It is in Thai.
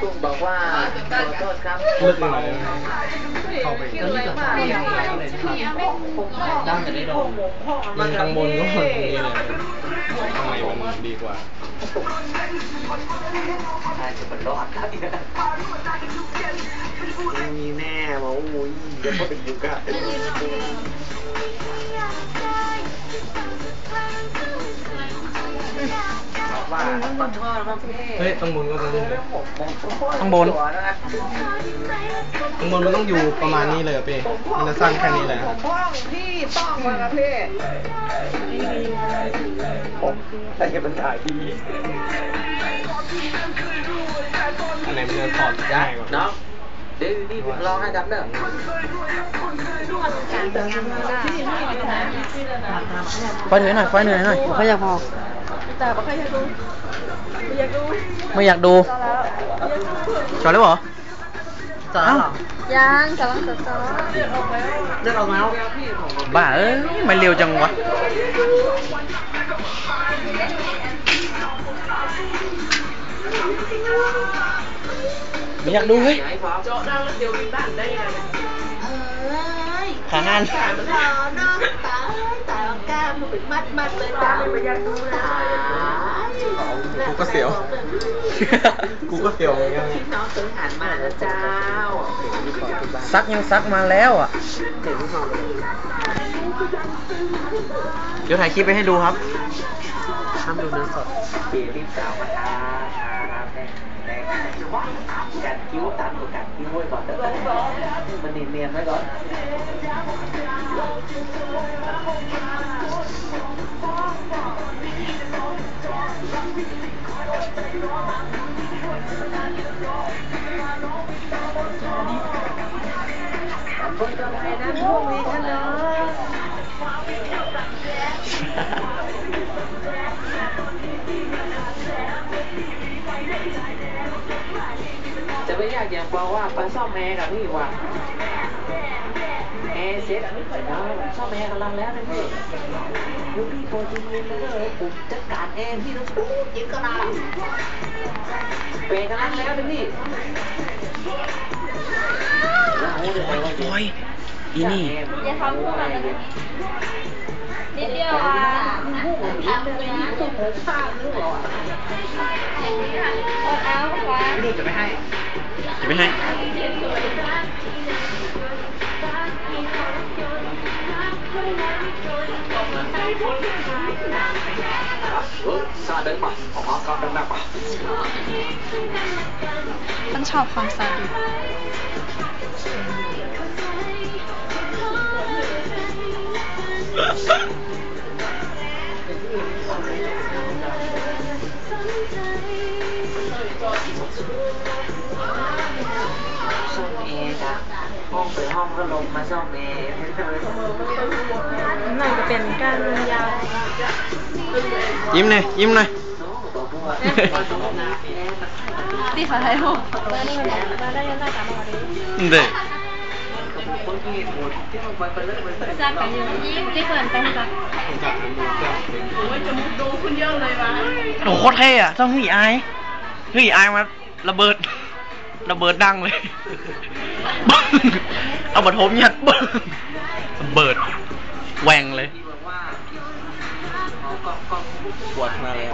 ตุ้มบอกว่าขอโทษครับลึกหน่อยเข้าไปก็นี่ก็ตายอย่างไรเลยครับผมพ่อตั้งจะได้โดนมันข้างบนก็มันนี่เลยข้างในมันดีกว่าใช่จะเป็นรอดครับมีแน่มาอุ้ยเดี๋ยวพอไปอยู่กับ ว่าขอโทษครับพี่เฮ้ยข้างบนก็ต้องข้างบน ข้างบนมันต้องอยู่ประมาณนี้เลยอะเป้มันจะสั้นแค่นี้เลยผมพ่องพี่ต้องมาครับพี่ผมแต่ยังเป็นถ่ายดีอันไหนมันจะถอดง่ายกว่าน้องเดี๋ยวนี่ลองให้จำเด้อไฟเหนื่อยหน่อยไฟเหนื่อยหน่อยไม่อยากพอ แต่บอกให้อยากดูอยากดูไม่อยากดูจอดแล้วเหรอจอดแล้วเหรอยังกำลังจะจอเลือกออกแล้วบ้าเอ้ยไม่เร็วจังวะไม่อยากดูเฮ้ยไหนพร้อมขางานกูก็เสียว กูก็เสียวเหมือนกันน้องซื้อหันมาแล้วเจ้าซักยังซักมาแล้วอะถึงห้องเดี๋ยวถ่ายคลิปไปให้ดูครับทำดูเนื้อสดเบียร์รีบสาวมาทาทาทาแดงแดงกัดคิ้วตั ดกัดคิ้วไว้ก่อนเด้อมันเนียนๆไว้ก่อนคนต่อ ไปนะพวกนี้กันเนาะจะไม่อยากอย่างบอกว่าไปซ่อมแอร์กับพี่ว่ะแอร์เซ็ตแล้วซ่อมแอร์กำลังแล้วนะพี่ยูพี่โปรตีนเลยผมจัดการแอร์พี่ต้องปุ๊บยิงกระดาษเปย์กำลังแล้วนะพี่โอ้ยอีนี่อย่าทำพวกมันนะนิดเดียวอะทำเลยนะอดเอาขวา พี่จะไม่ให้ จะไม่ให้ ฉันชอบความซาดิส ซ่อมแอร์จ้ะห้องเปิดห้องก็ลงมาซ่อมแอร์หน่อยจะเป็นการยาวยิ้มหน่อยยิ้มหน่อยที่เขาไทยผมมานี่มามาได้ยังได้ตามมาดิเด็กทราบกันอยู่ยิ้มที่เกินไปจ้ะโหโคตรเท่อะต้องหนีอาย ฮ้ยไอ้มาระเบิด ระเบิดดังเลยบึ้งเอาบัตรทมยัดบึ้งระเบิดแหวงเลยปวดมาเลย